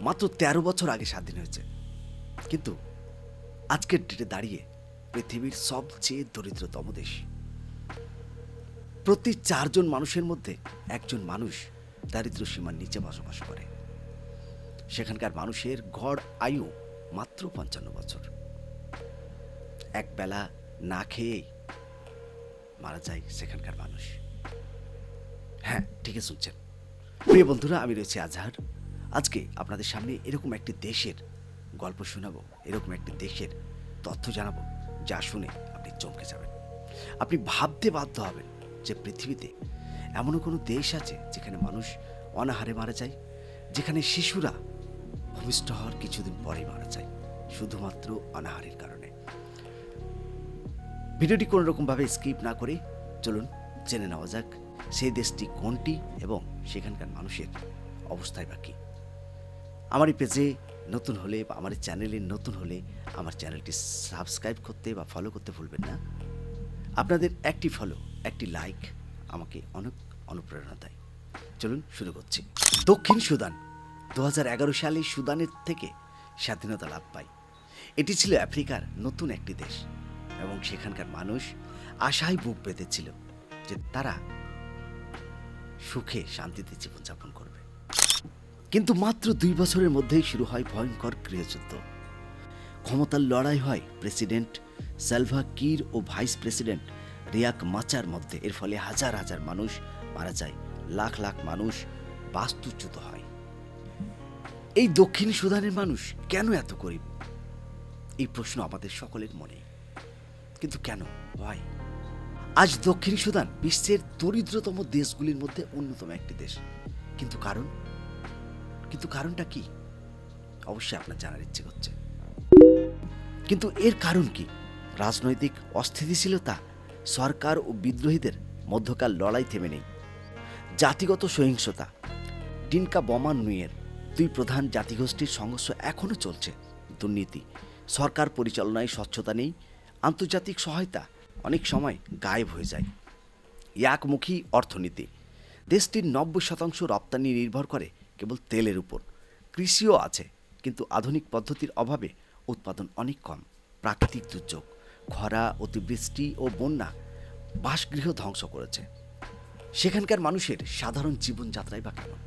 মাত্র তেরো বছর আগে স্বাধীন হয়েছে। কিন্তু আজকের ডেটে দাঁড়িয়ে পৃথিবীর সবচেয়ে দরিদ্রতম দেশ। প্রতি চারজন মানুষের মধ্যে একজন মানুষ দারিদ্র সীমার নিচে বসবাস করে। সেখানকার মানুষের গড় আয়ু মাত্র পঞ্চান্ন বছর। এক বেলা না খেয়েই মারা যায় সেখানকার মানুষ। হ্যাঁ ঠিকই শুনছেন। প্রিয় বন্ধুরা, আমি রয়েছি আজহার। আজকে আপনাদের সামনে এরকম একটি দেশের গল্প শোনাবো, এরকম একটি দেশের তথ্য জানাব, যা শুনে আপনি চমকে যাবেন। আপনি ভাবতে বাধ্য হবেন যে পৃথিবীতে এমনও কোনো দেশ আছে যেখানে মানুষ অনাহারে মারা যায়, যেখানে শিশুরা ভূমিষ্ঠ হওয়ার কিছুদিন পরেই মারা যায়, শুধুমাত্র অনাহারের কারণে। ভিডিওটি কোনো রকমভাবে স্কিপ না করে চলুন, জেনে নেওয়া যাক, সেই দেশটি কোনটি এবং সেখানকার মানুষের অবস্থায় বা কী। আমার এই পেজে নতুন হলে বা আমার চ্যানেলে নতুন হলে আমার চ্যানেলটি সাবস্ক্রাইব করতে বা ফলো করতে ভুলবেন না। আপনাদের একটি ফলো একটি লাইক আমাকে অনেক অনুপ্রেরণা দেয়। চলুন শুরু করছি। দক্ষিণ সুদান দু এগারো সালে সুদানের থেকে স্বাধীনতা লাভ পায়। এটি ছিল আফ্রিকার নতুন একটি দেশ এবং সেখানকার মানুষ আশায় বুক পেতেছিল যে তারা সুখে শান্তিতে জীবনযাপন করবে। কিন্তু মাত্র দুই বছরের মধ্যেই শুরু হয় ভয়ঙ্কর গৃহযুদ্ধ ক্ষমতার লড়াই হয় প্রেসিডেন্ট সালভা কির ও ভাইস প্রেসিডেন্ট রিয়াক মাচার মধ্যে। এর ফলে হাজার হাজার মানুষ মারা যায়, লাখ লাখ মানুষ বাস্তুচ্যুত হয়। এই দক্ষিণ সুদানের মানুষ কেন এত গরিব? এই প্রশ্ন আমাদের সকলের মনে। কিন্তু কেন? হয় আজ দক্ষিণ সুদান বিশ্বের দরিদ্রতম দেশগুলির মধ্যে অন্যতম একটি দেশ। কিন্তু কারণ? কিন্তু কারণটা কি? অবশ্যই আপনার জানার ইচ্ছে করছে। কিন্তু এর কারণ কি? রাজনৈতিক অস্থিতিশীলতা, সরকার ও বিদ্রোহীদের মধ্যকার লড়াই থেমে নেই। জাতিগত সহিংসতা, ডিনকা বমা নুয়ের দুই প্রধান জাতিগোষ্ঠীর সংঘর্ষ এখনও চলছে। দুর্নীতি, সরকার পরিচালনায় স্বচ্ছতা নেই, আন্তর্জাতিক সহায়তা অনেক সময় গায়েব হয়ে যায়। একমুখী অর্থনীতি, দেশটির নব্বই শতাংশ রপ্তানি নির্ভর করে কেবল তেলের উপর। কৃষিও আছে, কিন্তু আধুনিক পদ্ধতির অভাবে উৎপাদন অনেক কম। প্রাকৃতিক দুর্যোগ, খরা, অতিবৃষ্টি ও বন্যা বাসগৃহ ধ্বংস করেছে। সেখানকার মানুষের সাধারণ জীবনযাত্রাই বা কেমন?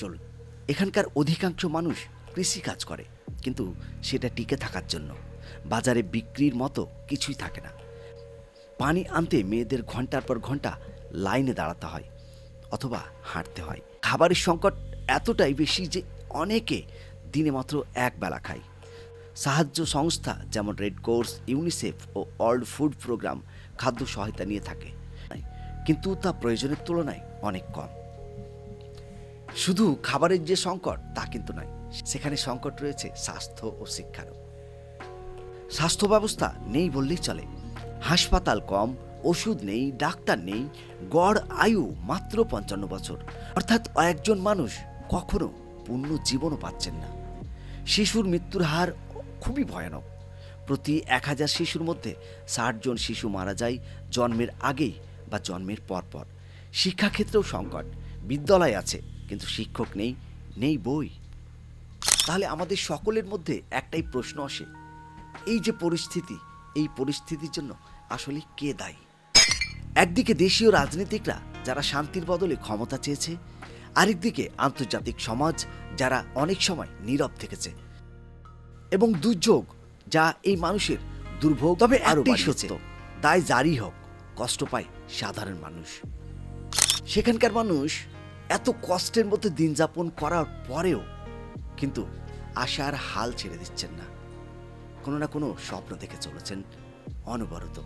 চলুন, এখানকার অধিকাংশ মানুষ কৃষি কাজ করে, কিন্তু সেটা টিকে থাকার জন্য। বাজারে বিক্রির মতো কিছুই থাকে না। পানি আনতে মেয়েদের ঘণ্টার পর ঘণ্টা লাইনে দাঁড়াতে হয়, অথবা হাঁটতে হয়। খাবারের সংকট এতটাই বেশি যে অনেকে দিনে মাত্র এক বেলা খায়। সাহায্য সংস্থা যেমন রেড কোর্স ইউনিসেফ ও ওয়ার্ল্ড ফুড প্রোগ্রাম খাদ্য সহায়তা নিয়ে থাকে। কিন্তু তা প্রয়োজনের তুলনায় অনেক কম। শুধু খাবারের যে সংকট, তা কিন্তু নয়, সেখানে সংকট রয়েছে স্বাস্থ্য ও শিক্ষারও। স্বাস্থ্য ব্যবস্থা নেই বললেই চলে। হাসপাতাল কম, ওষুধ নেই, ডাক্তার নেই, গড় আয়ু মাত্র পঞ্চান্ন বছর। অর্থাৎ একজন মানুষ কখনো পূর্ণ জীবনও পাচ্ছেন না। শিশুর মৃত্যুর হার খুবই ভয়ানক। প্রতি এক হাজার শিশুর মধ্যে ষাট জন শিশু মারা যায় জন্মের আগেই বা জন্মের পরপর। শিক্ষাক্ষেত্রেও সংকট। বিদ্যালয় আছে, কিন্তু শিক্ষক নেই নেই বই। তাহলে আমাদের সকলের মধ্যে একটাই প্রশ্ন আসে, এই যে পরিস্থিতি, এই পরিস্থিতির জন্য আসলে কে দায়ী? একদিকে দেশীয় রাজনীতিকরা যারা শান্তির বদলে ক্ষমতা চেয়েছে আরেকদিকে আন্তর্জাতিক সমাজ যারা অনেক সময় নীরব থেকেছে এবং দুর্যোগ যা এই মানুষের দুর্ভোগ তবে একটাই সত্য দায় জারি হোক কষ্ট পায় সাধারণ মানুষ। সেখানকার মানুষ এত কষ্টের মধ্যে দিন যাপন করার পরেও কিন্তু আশার হাল ছেড়ে দিচ্ছেন না। কোনো না কোনো স্বপ্ন দেখে চলেছেন অনবরত।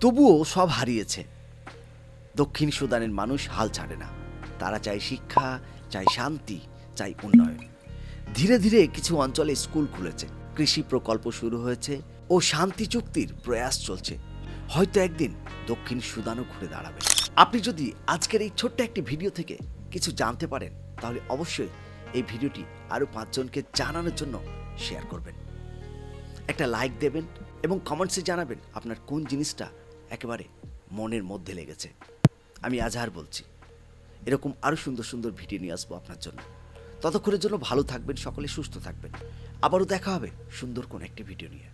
তবুও সব হারিয়েছে। দক্ষিণ সুদানের মানুষ হাল ছাড়ে না। তারা চায় শিক্ষা, চায় শান্তি চাই উন্নয়ন। ধীরে ধীরে কিছু অঞ্চলে স্কুল খুলেছে, কৃষি প্রকল্প শুরু হয়েছে ও শান্তি চুক্তির প্রয়াস চলছে। হয়তো একদিন দক্ষিণ সুদানও ঘুরে দাঁড়াবে। আপনি যদি আজকের এই ছোট্ট একটি ভিডিও থেকে কিছু জানতে পারেন, তাহলে অবশ্যই এই ভিডিওটি আরও পাঁচজনকে জানানোর জন্য শেয়ার করবেন। একটা লাইক দেবেন এবং কমেন্টসে জানাবেন আপনার কোন জিনিসটা একেবারে মনের মধ্যে লেগেছে। আমি আজহার বলছি। এরকম আরও সুন্দর সুন্দর ভিডিও নিয়ে আসব আপনার জন্য। ততক্ষণের জন্য ভালো থাকবেন, সকলে সুস্থ থাকবেন। আবারও দেখা হবে সুন্দর কোন একটি ভিডিও নিয়ে।